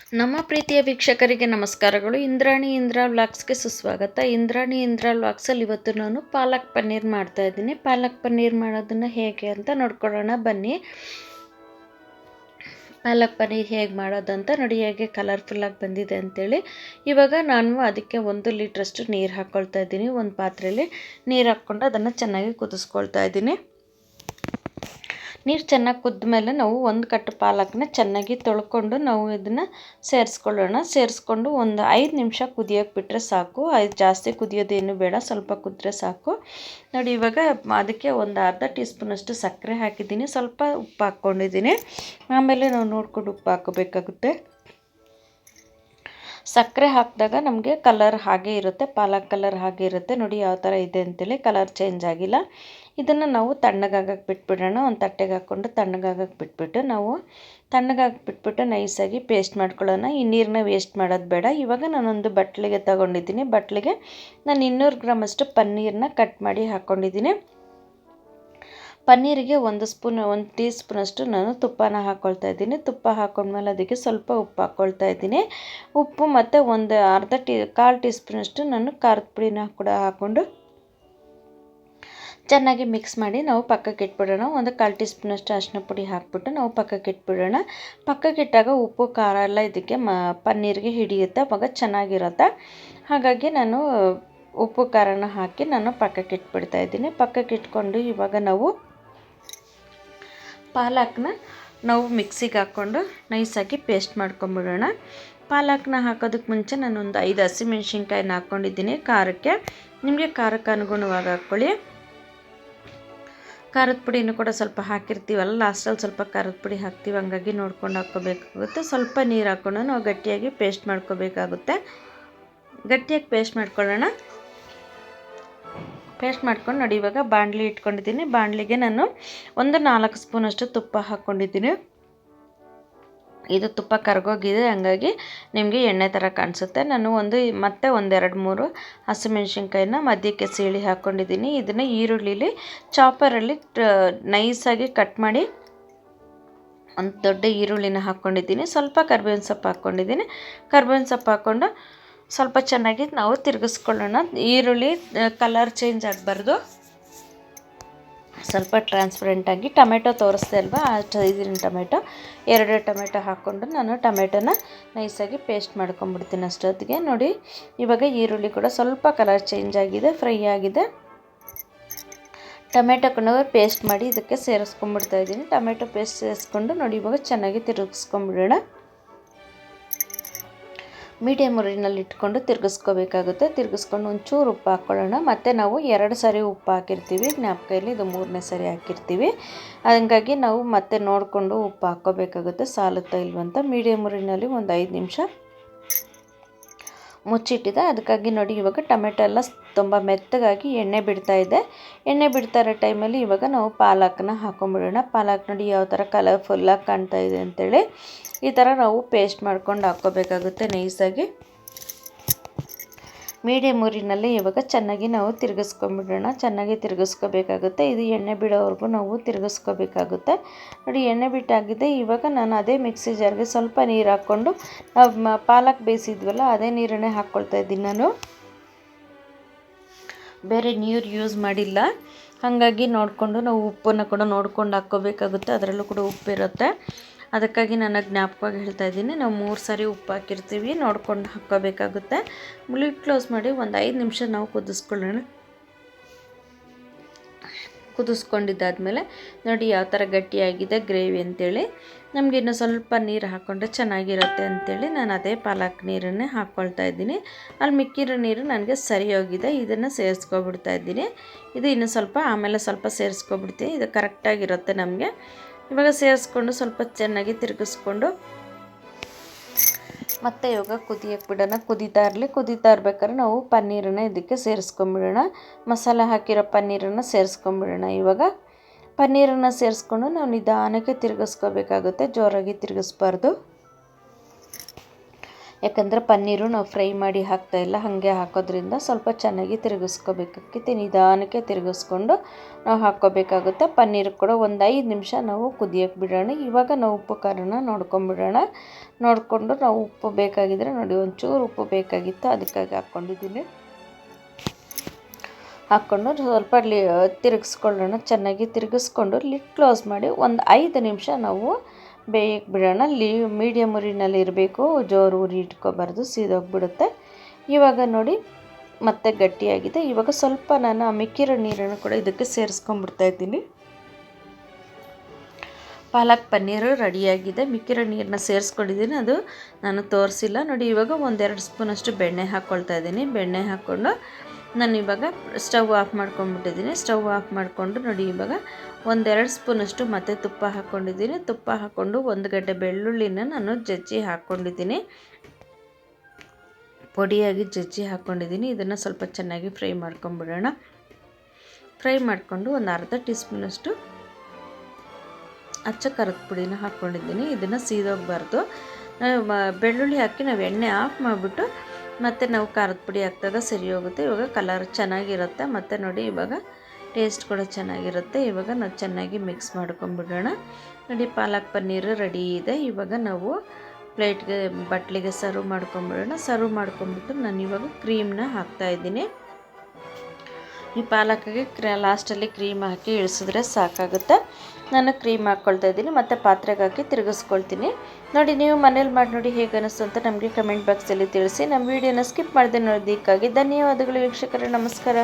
ನಮ್ಮ ಪ್ರೀತಿಯ ವೀಕ್ಷಕರಿಗೆ ನಮಸ್ಕಾರಗಳು. ಇಂದ್ರಾಣಿ ಇಂದ್ರಾ ವ್ಲಾಗ್ಸ್ಗೆ ಸುಸ್ವಾಗತ. ಇಂದ್ರಾಣಿ ಇಂದ್ರಾ ವ್ಲಾಗ್ಸಲ್ಲಿ ಇವತ್ತು ನಾನು ಪಾಲಕ್ ಪನ್ನೀರ್ ಮಾಡ್ತಾ ಇದ್ದೀನಿ. ಪಾಲಕ್ ಪನ್ನೀರ್ ಮಾಡೋದನ್ನು ಹೇಗೆ ಅಂತ ನೋಡ್ಕೊಳ್ಳೋಣ. ಬನ್ನಿ. ಪಾಲಕ್ ಪನ್ನೀರ್ ಹೇಗೆ ಮಾಡೋದಂತ ನೋಡಿ, ಹೇಗೆ ಕಲರ್ಫುಲ್ಲಾಗಿ ಬಂದಿದೆ ಅಂತೇಳಿ. ಇವಾಗ ನಾನು ಅದಕ್ಕೆ ಒಂದು ಲೀಟ್ರಷ್ಟು ನೀರು ಹಾಕ್ಕೊಳ್ತಾ ಇದ್ದೀನಿ. ಒಂದು ಪಾತ್ರೆಯಲ್ಲಿ ನೀರು ಹಾಕ್ಕೊಂಡು ಅದನ್ನು ಚೆನ್ನಾಗಿ ಕುದಿಸ್ಕೊಳ್ತಾ ಇದ್ದೀನಿ. ನೀರು ಚೆನ್ನಾಗಿ ಕುದ್ದ ಮೇಲೆ ನಾವು ಒಂದು ಕಟ್ಟು ಪಾಲಕ್ನ ಚೆನ್ನಾಗಿ ತೊಳ್ಕೊಂಡು ನಾವು ಇದನ್ನು ಸೇರಿಸ್ಕೊಳ್ಳೋಣ. ಸೇರಿಸ್ಕೊಂಡು ಒಂದು ಐದು ನಿಮಿಷ ಕುದಿಯೋಕೆ ಬಿಟ್ಟರೆ ಸಾಕು. ಐದು ಜಾಸ್ತಿ ಕುದಿಯೋದೇನು ಬೇಡ, ಸ್ವಲ್ಪ ಕುದ್ರೆ ಸಾಕು. ನೋಡಿ, ಇವಾಗ ಅದಕ್ಕೆ ಒಂದು ಅರ್ಧ ಟೀ ಸ್ಪೂನಷ್ಟು ಸಕ್ಕರೆ ಹಾಕಿದ್ದೀನಿ. ಸ್ವಲ್ಪ ಉಪ್ಪು ಹಾಕ್ಕೊಂಡಿದ್ದೀನಿ. ಆಮೇಲೆ ನಾವು ನೋಡ್ಕೊಂಡು ಉಪ್ಪು ಹಾಕೋಬೇಕಾಗುತ್ತೆ. ಸಕ್ಕರೆ ಹಾಕಿದಾಗ ನಮಗೆ ಕಲರ್ ಹಾಗೆ ಇರುತ್ತೆ, ಪಾಲಕ್ ಕಲರ್ ಹಾಗೆ ಇರುತ್ತೆ. ನೋಡಿ ಯಾವ ಥರ ಇದೆ ಅಂತೇಳಿ ಕಲರ್ ಚೇಂಜ್ ಆಗಿಲ್ಲ. ಇದನ್ನು ನಾವು ತಣ್ಣಗಾಗಕ್ಕೆ ಬಿಟ್ಬಿಡೋಣ. ಒಂದು ತಟ್ಟೆಗೆ ಹಾಕ್ಕೊಂಡು ತಣ್ಣಗಾಗಕ್ಕೆ ಬಿಟ್ಬಿಟ್ಟು ನಾವು ತಣ್ಣಗಾಗಿ ಬಿಟ್ಬಿಟ್ಟು ನೈಸಾಗಿ ಪೇಸ್ಟ್ ಮಾಡ್ಕೊಳ್ಳೋಣ. ಈ ನೀರನ್ನ ವೇಸ್ಟ್ ಮಾಡೋದು ಬೇಡ. ಇವಾಗ ನಾನೊಂದು ಬಟ್ಲಿಗೆ ತಗೊಂಡಿದ್ದೀನಿ. ಬಟ್ಲಿಗೆ ನಾನು ಇನ್ನೂರು ಗ್ರಾಮಷ್ಟು ಪನ್ನೀರನ್ನ ಕಟ್ ಮಾಡಿ ಹಾಕ್ಕೊಂಡಿದ್ದೀನಿ ಪನ್ನೀರಿಗೆ ಒಂದು ಸ್ಪೂನ್, ಒಂದು ಟೀ ಸ್ಪೂನಷ್ಟು ನಾನು ತುಪ್ಪನ ಹಾಕ್ಕೊಳ್ತಾ ಇದ್ದೀನಿ. ತುಪ್ಪ ಹಾಕೊಂಡ್ಮೇಲೆ ಅದಕ್ಕೆ ಸ್ವಲ್ಪ ಉಪ್ಪು ಹಾಕ್ಕೊಳ್ತಾ ಇದ್ದೀನಿ. ಉಪ್ಪು ಮತ್ತು ಒಂದು ಅರ್ಧ ಟೀ, ಕಾಲು ಟೀ ಸ್ಪೂನಷ್ಟು ನಾನು ಖಾರದ ಪುಡಿನ ಕೂಡ ಹಾಕ್ಕೊಂಡು ಚೆನ್ನಾಗಿ ಮಿಕ್ಸ್ ಮಾಡಿ ನಾವು ಪಕ್ಕಕ್ಕೆ ಇಟ್ಬಿಡೋಣ. ಒಂದು ಕಾಲು ಟೀ ಸ್ಪೂನಷ್ಟು ಅರಿಶಿನ ಪುಡಿ ಹಾಕ್ಬಿಟ್ಟು ನಾವು ಪಕ್ಕಕ್ಕೆ ಇಟ್ಬಿಡೋಣ. ಪಕ್ಕಕ್ಕೆ ಇಟ್ಟಾಗ ಉಪ್ಪು, ಖಾರ ಎಲ್ಲ ಇದಕ್ಕೆ ಮ, ಪನ್ನೀರಿಗೆ ಹಿಡಿಯುತ್ತೆ, ಅವಾಗ ಚೆನ್ನಾಗಿರುತ್ತೆ. ಹಾಗಾಗಿ ನಾನು ಉಪ್ಪು, ಖಾರನ ಹಾಕಿ ನಾನು ಪಕ್ಕಕ್ಕೆ ಇಟ್ಬಿಡ್ತಾ ಇದ್ದೀನಿ. ಪಕ್ಕಕ್ಕೆ ಇಟ್ಕೊಂಡು ಇವಾಗ ನಾವು ಪಾಲಕ್ನ ನಾವು ಮಿಕ್ಸಿಗೆ ಹಾಕ್ಕೊಂಡು ನೈಸಾಗಿ ಪೇಸ್ಟ್ ಮಾಡ್ಕೊಂಬಿಡೋಣ. ಪಾಲಕ್ನ ಹಾಕೋದಕ್ಕೆ ಮುಂಚೆ ನಾನೊಂದು ಐದು ಹಸಿಮೆಣ್ಸಿನ್ಕಾಯಿನ ಹಾಕ್ಕೊಂಡಿದ್ದೀನಿ. ಖಾರಕ್ಕೆ ನಿಮಗೆ ಖಾರಕ್ಕೆ ಅನುಗುಣವಾಗಿ ಹಾಕ್ಕೊಳ್ಳಿ. ಖಾರದ ಪುಡಿನೂ ಕೂಡ ಸ್ವಲ್ಪ ಹಾಕಿರ್ತೀವಲ್ಲ, ಲಾಸ್ಟಲ್ಲಿ ಸ್ವಲ್ಪ ಖಾರದ ಪುಡಿ ಹಾಕ್ತೀವಿ, ಹಂಗಾಗಿ ನೋಡ್ಕೊಂಡು ಹಾಕ್ಕೋಬೇಕಾಗುತ್ತೆ. ಸ್ವಲ್ಪ ನೀರು ಹಾಕ್ಕೊಂಡು ನಾವು ಗಟ್ಟಿಯಾಗಿ ಪೇಸ್ಟ್ ಮಾಡ್ಕೋಬೇಕಾಗುತ್ತೆ. ಗಟ್ಟಿಯಾಗಿ ಪೇಸ್ಟ್ ಮಾಡ್ಕೊಳ್ಳೋಣ. ಪೇಸ್ಟ್ ಮಾಡ್ಕೊಂಡು ನೋಡಿ, ಇವಾಗ ಬಾಣಲಿ ಇಟ್ಕೊಂಡಿದ್ದೀನಿ. ಬಾಣಲಿಗೆ ನಾನು ಒಂದು ನಾಲ್ಕು ಸ್ಪೂನಷ್ಟು ತುಪ್ಪ ಹಾಕ್ಕೊಂಡಿದ್ದೀನಿ. ಇದು ತುಪ್ಪ ಕರಗೋಗಿದೆ, ಹಂಗಾಗಿ ನಿಮಗೆ ಎಣ್ಣೆ ಥರ ಕಾಣಿಸುತ್ತೆ. ನಾನು ಒಂದು, ಮತ್ತೆ ಒಂದೆರಡು ಮೂರು ಹಸಿಮೆಣ್ಸಿನ್ಕಾಯಿನ ಮಧ್ಯಕ್ಕೆ ಸೀಳಿ ಹಾಕ್ಕೊಂಡಿದ್ದೀನಿ. ಇದನ್ನು ಈರುಳ್ಳಿಲಿ ಚಾಪರಲ್ಲಿ ನೈಸಾಗಿ ಕಟ್ ಮಾಡಿ ಒಂದು ದೊಡ್ಡ ಈರುಳ್ಳಿನ ಹಾಕ್ಕೊಂಡಿದ್ದೀನಿ. ಸ್ವಲ್ಪ ಕರ್ಬೇವಿನ ಸೊಪ್ಪು ಹಾಕ್ಕೊಂಡಿದ್ದೀನಿ. ಕರ್ಬೇವಿನ ಸೊಪ್ಪು ಹಾಕ್ಕೊಂಡು ಸ್ವಲ್ಪ ಚೆನ್ನಾಗಿ ನಾವು ತಿರುಗಿಸ್ಕೊಳ್ಳೋಣ. ಈರುಳ್ಳಿ ಕಲರ್ ಚೇಂಜ್ ಆಗಬಾರ್ದು. ಸ್ವಲ್ಪ ಟ್ರಾನ್ಸ್ಪರೆಂಟಾಗಿ ಟೊಮೆಟೊ ತೋರಿಸ್ದೆ ಅಲ್ವಾ? ಆ ಇದೀನಿ ಟೊಮೆಟೊ. ಎರಡು ಟೊಮೆಟೊ ಹಾಕ್ಕೊಂಡು ನಾನು ಟೊಮೆಟೊನ ನೈಸಾಗಿ ಪೇಸ್ಟ್ ಮಾಡ್ಕೊಂಬಿಡ್ತೀನಿ ಅಷ್ಟೊತ್ತಿಗೆ. ನೋಡಿ, ಇವಾಗ ಈರುಳ್ಳಿ ಕೂಡ ಸ್ವಲ್ಪ ಕಲರ್ ಚೇಂಜ್ ಆಗಿದೆ ಫ್ರೈ ಆಗಿದೆ. ಟೊಮೆಟೊ ಕೂಡ ಪೇಸ್ಟ್ ಮಾಡಿ ಇದಕ್ಕೆ ಸೇರಿಸ್ಕೊಂಡ್ಬಿಡ್ತಾ ಇದ್ದೀನಿ. ಟೊಮೆಟೊ ಪೇಸ್ಟ್ ಸೇರಿಸ್ಕೊಂಡು ನೋಡಿ, ಇವಾಗ ಚೆನ್ನಾಗಿ ತಿರುಗಿಸ್ಕೊಂಬಿಡೋಣ. ಮೀಡಿಯಮ್ ಉರಿನಲ್ಲಿ ಇಟ್ಕೊಂಡು ತಿರುಗಿಸ್ಕೋಬೇಕಾಗುತ್ತೆ. ತಿರುಗಿಸ್ಕೊಂಡು ಒಂಚೂರು ಉಪ್ಪು ಹಾಕ್ಕೊಳ್ಳೋಣ. ಮತ್ತು ನಾವು ಎರಡು ಸರಿ ಉಪ್ಪು ಹಾಕಿರ್ತೀವಿ. ಜ್ಞಾಪಕದಲ್ಲಿ ಇದು ಮೂರನೇ ಸರಿ ಹಾಕಿರ್ತೀವಿ. ಹಂಗಾಗಿ ನಾವು ಮತ್ತೆ ನೋಡಿಕೊಂಡು ಉಪ್ಪು ಹಾಕ್ಕೋಬೇಕಾಗುತ್ತೆ. ಸಾಲುತ್ತಾ ಇಲ್ವಂತ ಮೀಡಿಯಮ್ ಉರಿನಲ್ಲಿ ಒಂದು ಐದು ನಿಮಿಷ ಮುಚ್ಚಿಟ್ಟಿದೆ. ಅದಕ್ಕಾಗಿ ನೋಡಿ, ಇವಾಗ ಟೊಮೆಟೊ ಎಲ್ಲ ತುಂಬ ಮೆತ್ತಗಾಗಿ ಎಣ್ಣೆ ಬಿಡ್ತಾ ಇದೆ. ಎಣ್ಣೆ ಬಿಡ್ತಾ ಇರೋ ಟೈಮಲ್ಲಿ ಇವಾಗ ನಾವು ಪಾಲಕನ್ನ ಹಾಕೊಂಡ್ಬಿಡೋಣ ಪಾಲಕ್ ನೋಡಿ ಯಾವ ಥರ ಕಲರ್ಫುಲ್ಲಾಗಿ ಕಾಣ್ತಾ ಇದೆ ಅಂತೇಳಿ. ಈ ಥರ ನಾವು ಪೇಸ್ಟ್ ಮಾಡ್ಕೊಂಡು ಹಾಕ್ಕೋಬೇಕಾಗುತ್ತೆ ನೈಸಾಗಿ. ಮೀಡಿಯಮ್ ಊರಿನಲ್ಲಿ ಇವಾಗ ಚೆನ್ನಾಗಿ ನಾವು ತಿರುಗಿಸ್ಕೊಂಬಿಡೋಣ. ಚೆನ್ನಾಗಿ ತಿರುಗಿಸ್ಕೋಬೇಕಾಗುತ್ತೆ. ಇದು ಎಣ್ಣೆ ಬಿಡೋವರೆಗೂ ನಾವು ತಿರುಗಿಸ್ಕೋಬೇಕಾಗುತ್ತೆ. ನೋಡಿ, ಎಣ್ಣೆ ಬಿಟ್ಟಾಗಿದೆ. ಇವಾಗ ನಾನು ಅದೇ ಮಿಕ್ಸಿ ಜಾರ್ಗೆ ಸ್ವಲ್ಪ ನೀರು ಹಾಕ್ಕೊಂಡು ನಾವು ಪಾಲಕ್ ಬೇಯಿಸಿದ್ವಲ್ಲ, ಅದೇ ನೀರನ್ನೇ ಹಾಕ್ಕೊಳ್ತಾ ಇದ್ದೀನಿ ನಾನು. ಬೇರೆ ನೀರು ಯೂಸ್ ಮಾಡಿಲ್ಲ. ಹಾಗಾಗಿ ನೋಡಿಕೊಂಡು ನಾವು ಉಪ್ಪನ್ನು ಕೂಡ ನೋಡ್ಕೊಂಡು ಹಾಕ್ಕೋಬೇಕಾಗುತ್ತೆ. ಅದರಲ್ಲೂ ಕೂಡ ಉಪ್ಪಿರುತ್ತೆ. ಅದಕ್ಕಾಗಿ ನಾನು ಜ್ಞಾಪಕವಾಗಿ ಹೇಳ್ತಾ ಇದ್ದೀನಿ, ನಾವು ಮೂರು ಸಾರಿ ಉಪ್ಪು ಹಾಕಿರ್ತೀವಿ, ನೋಡ್ಕೊಂಡು ಹಾಕ್ಕೋಬೇಕಾಗುತ್ತೆ. ಲಿಡ್ ಕ್ಲೋಸ್ ಮಾಡಿ ಒಂದು ಐದು ನಿಮಿಷ ನಾವು ಕುದಿಸ್ಕೊಳ್ಳೋಣ. ಕುದಿಸ್ಕೊಂಡಿದ್ದಾದಮೇಲೆ ನೋಡಿ ಯಾವ ಥರ ಗಟ್ಟಿಯಾಗಿದೆ ಗ್ರೇವಿ ಅಂತೇಳಿ. ನಮಗೆ ಇನ್ನು ಸ್ವಲ್ಪ ನೀರು ಹಾಕ್ಕೊಂಡ್ರೆ ಚೆನ್ನಾಗಿರುತ್ತೆ ಅಂತೇಳಿ ನಾನು ಅದೇ ಪಾಲಕ್ ನೀರನ್ನೇ ಹಾಕ್ಕೊಳ್ತಾ ಇದ್ದೀನಿ. ಅಲ್ಲಿ ಮಿಕ್ಕಿರೋ ನೀರು ನನಗೆ ಸರಿ ಹೋಗಿದೆ ಇದನ್ನು ಸೇರಿಸ್ಕೊಬಿಡ್ತಾ ಇದ್ದೀನಿ. ಇದು ಇನ್ನು ಸ್ವಲ್ಪ, ಆಮೇಲೆ ಸ್ವಲ್ಪ ಸೇರಿಸ್ಕೊಬಿಡ್ತೀನಿ. ಇದು ಕರೆಕ್ಟಾಗಿರುತ್ತೆ ನಮಗೆ. ಇವಾಗ ಸೇರಿಸ್ಕೊಂಡು ಸ್ವಲ್ಪ ಚೆನ್ನಾಗಿ ತಿರುಗಿಸ್ಕೊಂಡು ಮತ್ತೆ ಇವಾಗ ಕುದಿಯಕ್ಕೆ ಬಿಡೋಣ. ಕುದೀತಾ ಇರಲಿ, ಕುದೀತಾ ಇರ್ಬೇಕಾದ್ರೆ ನಾವು ಪನ್ನೀರನ್ನ ಇದಕ್ಕೆ ಸೇರಿಸ್ಕೊಂಬಿಡೋಣ. ಮಸಾಲೆ ಹಾಕಿರೋ ಪನ್ನೀರನ್ನು ಸೇರಿಸ್ಕೊಂಬಿಡೋಣ ಇವಾಗ. ಪನ್ನೀರನ್ನು ಸೇರಿಸ್ಕೊಂಡು ನಾವು ನಿಧಾನಕ್ಕೆ ತಿರುಗಿಸ್ಕೋಬೇಕಾಗುತ್ತೆ. ಜೋರಾಗಿ ತಿರುಗಿಸ್ಬಾರ್ದು. ಯಾಕಂದರೆ ಪನ್ನೀರು ನಾವು ಫ್ರೈ ಮಾಡಿ ಹಾಕ್ತಾ ಇಲ್ಲ, ಹಾಗೆ ಹಾಕೋದ್ರಿಂದ ಸ್ವಲ್ಪ ಚೆನ್ನಾಗಿ ತಿರುಗಿಸ್ಕೋಬೇಕಾಗ್ತೈತಿ, ನಿಧಾನಕ್ಕೆ ತಿರುಗಿಸ್ಕೊಂಡು ನಾವು ಹಾಕ್ಕೋಬೇಕಾಗುತ್ತೆ. ಪನ್ನೀರು ಕೂಡ ಒಂದು ಐದು ನಿಮಿಷ ನಾವು ಕುದಿಯೋಕೆ ಬಿಡೋಣ. ಇವಾಗ ನಾವು ಉಪ್ಪು ಖಾರನ ನೋಡ್ಕೊಂಬಿಡೋಣ. ನೋಡಿಕೊಂಡು ನಾವು ಉಪ್ಪು ಬೇಕಾಗಿದ್ದರೆ ನೋಡಿ, ಒಂಚೂರು ಉಪ್ಪು ಬೇಕಾಗಿತ್ತು ಅದಕ್ಕಾಗಿ ಹಾಕ್ಕೊಂಡಿದ್ದೀನಿ. ಹಾಕ್ಕೊಂಡು ಸ್ವಲ್ಪ ಲಿ, ತಿರುಗಿಸ್ಕೊಳ್ಳೋಣ. ಚೆನ್ನಾಗಿ ತಿರುಗಿಸ್ಕೊಂಡು ಲಿಡ್ ಕ್ಲೋಸ್ ಮಾಡಿ ಒಂದು ಐದು ನಿಮಿಷ ನಾವು ಬೇಯಕ್ಕೆ ಬಿಡೋಣ ಲಿ ಮೀಡಿಯಮ್ ಉರಿನಲ್ಲಿ ಇರಬೇಕು. ಜೋರು ಉರಿ ಇಟ್ಕೋಬಾರ್ದು, ಸೀದೋಗ್ಬಿಡುತ್ತೆ. ಇವಾಗ ನೋಡಿ, ಮತ್ತೆ ಗಟ್ಟಿಯಾಗಿದೆ. ಇವಾಗ ಸ್ವಲ್ಪ ನಾನು ಆ ಮಿಕ್ಕಿರೋ ನೀರನ್ನು ಕೂಡ ಇದಕ್ಕೆ ಸೇರಿಸ್ಕೊಂಡ್ಬಿಡ್ತಾ ಇದ್ದೀನಿ. ಪಾಲಕ್ ಪನ್ನೀರು ರೆಡಿಯಾಗಿದೆ. ಮಿಕ್ಕಿರೋ ನೀರನ್ನ ಸೇರಿಸ್ಕೊಂಡಿದ್ದೀನಿ. ಅದು ನಾನು ತೋರಿಸಿಲ್ಲ. ನೋಡಿ, ಇವಾಗ ಒಂದೆರಡು ಸ್ಪೂನಷ್ಟು ಬೆಣ್ಣೆ ಹಾಕ್ಕೊಳ್ತಾ ಇದ್ದೀನಿ. ಬೆಣ್ಣೆ ಹಾಕ್ಕೊಂಡು ನಾನು ಇವಾಗ ಸ್ಟವ್ ಆಫ್ ಮಾಡ್ಕೊಂಡ್ಬಿಟ್ಟಿದ್ದೀನಿ. ಸ್ಟವ್ ಆಫ್ ಮಾಡಿಕೊಂಡು ನೋಡಿ, ಇವಾಗ ಒಂದೆರಡು ಸ್ಪೂನಷ್ಟು ಮತ್ತೆ ತುಪ್ಪ ಹಾಕ್ಕೊಂಡಿದ್ದೀನಿ ತುಪ್ಪ ಹಾಕ್ಕೊಂಡು ಒಂದು ಗಡ್ಡೆ ಬೆಳ್ಳುಳ್ಳಿನ ನಾನು ಜಜ್ಜಿ ಹಾಕ್ಕೊಂಡಿದ್ದೀನಿ ಪೊಡಿಯಾಗಿ ಜಜ್ಜಿ ಹಾಕ್ಕೊಂಡಿದ್ದೀನಿ ಇದನ್ನು ಸ್ವಲ್ಪ ಚೆನ್ನಾಗಿ ಫ್ರೈ ಮಾಡ್ಕೊಂಬಿಡೋಣ. ಫ್ರೈ ಮಾಡಿಕೊಂಡು ಒಂದು ಅರ್ಧ ಟೀ ಸ್ಪೂನಷ್ಟು ಅಚ್ಚ ಕರದ ಪುಡಿನ ಹಾಕ್ಕೊಂಡಿದ್ದೀನಿ ಇದನ್ನು ಸೀದೋಗಬಾರ್ದು. ಬೆಳ್ಳುಳ್ಳಿ ಹಾಕಿ ನಾವು ಎಣ್ಣೆ ಆಫ್ ಮಾಡಿಬಿಟ್ಟು ಮತ್ತು ನಾವು ಖಾರದ ಪುಡಿ ಹಾಕಿದಾಗ ಸರಿ ಹೋಗುತ್ತೆ. ಇವಾಗ ಕಲರ್ ಚೆನ್ನಾಗಿರುತ್ತೆ. ಮತ್ತು ನೋಡಿ, ಇವಾಗ ಟೇಸ್ಟ್ ಕೂಡ ಚೆನ್ನಾಗಿರುತ್ತೆ. ಇವಾಗ ನಾವು ಚೆನ್ನಾಗಿ ಮಿಕ್ಸ್ ಮಾಡ್ಕೊಂಬಿಡೋಣ ನೋಡಿ, ಪಾಲಕ್ ಪನ್ನೀರು ರೆಡಿ ಇದೆ. ಇವಾಗ ನಾವು ಪ್ಲೇಟ್ಗೆ ಬಟ್ಲಿಗೆ ಸರ್ವ್ ಮಾಡ್ಕೊಂಬಿಡೋಣ ಸರ್ವ್ ಮಾಡ್ಕೊಂಬಿಟ್ಟು ನಾನು ಇವಾಗ ಕ್ರೀಮ್ನ ಹಾಕ್ತಾಯಿದ್ದೀನಿ ಈ ಪಾಲಕ್ಗೆ ಕ್ರ, ಲಾಸ್ಟಲ್ಲಿ ಕ್ರೀಮ್ ಹಾಕಿ ಇಳಿಸಿದ್ರೆ ಸಾಕಾಗುತ್ತೆ. ನಾನು ಕ್ರೀಮ್ ಹಾಕ್ಕೊಳ್ತಾ ಇದ್ದೀನಿ, ಮತ್ತು ಪಾತ್ರೆಗೆ ಹಾಕಿ ತಿರುಗಿಸ್ಕೊಳ್ತೀನಿ. ನೋಡಿ, ನೀವು ಮನೇಲಿ ಮಾಡಿ ನೋಡಿ ಹೇಗೆ ಅನಿಸ್ತು ಅಂತ ನಮಗೆ ಕಮೆಂಟ್ ಬಾಕ್ಸಲ್ಲಿ ತಿಳಿಸಿ. ನಮ್ಮ ವೀಡಿಯೋನ ಸ್ಕಿಪ್ ಮಾಡಿದೆ ನೋಡೋದಕ್ಕಾಗಿ ಧನ್ಯವಾದಗಳು ವೀಕ್ಷಕರೇ, ನಮಸ್ಕಾರ.